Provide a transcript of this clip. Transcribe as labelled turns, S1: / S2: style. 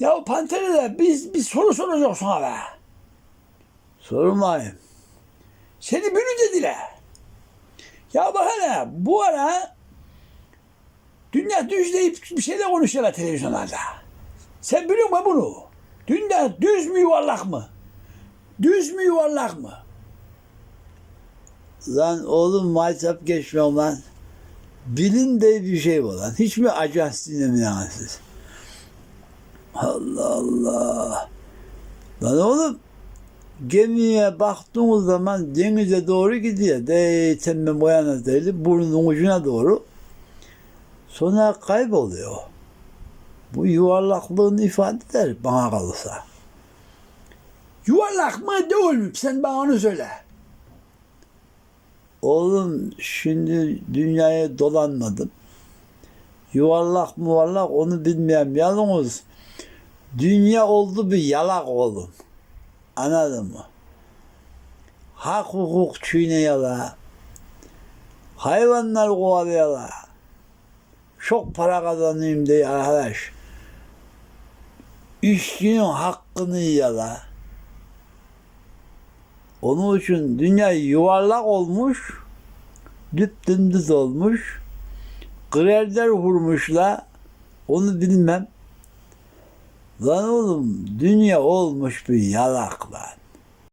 S1: Ya Panter'e biz bir soru soracak sana be.
S2: Sormayın.
S1: Seni bülü dediler. Ya bak hele bu ara dünya düz deyip bir şeyler konuşuyorlar televizyonlarda. Sen biliyor musun bunu? Dünya düz mü yuvarlak mı? Düz mü yuvarlak mı?
S2: Lan oğlum WhatsApp geçmiyorum lan. Bilin de bir şey var lan. Hiç mi ajans dinlemiyorsunuz? Allah Allah. Lan oğlum gemiye baktığınız zaman denize doğru gidiyor. De temme boyana değil, burnun ucuna doğru. Sonra kayboluyor. Bu yuvarlaklığını ifade eder bana kalırsa.
S1: Yuvarlak mı değil mi? Sen bana onu söyle.
S2: Oğlum şimdi dünyaya dolanmadım. Yuvarlak muvarlak onu bilmem. Yalnız dünya oldu bir yalak oğlum. Anladın mı? Hak hukuk çiğneyiyorlar. Hayvanlar kovalıyorlar. Çok para kazanayım diye arkadaş. İşçinin hakkını yiyorlar. Onun için dünya yuvarlak olmuş, düpdündüz olmuş, grevler vurmuşlar, onu bilmem. Lan oğlum dünya olmuş bir yalak lan.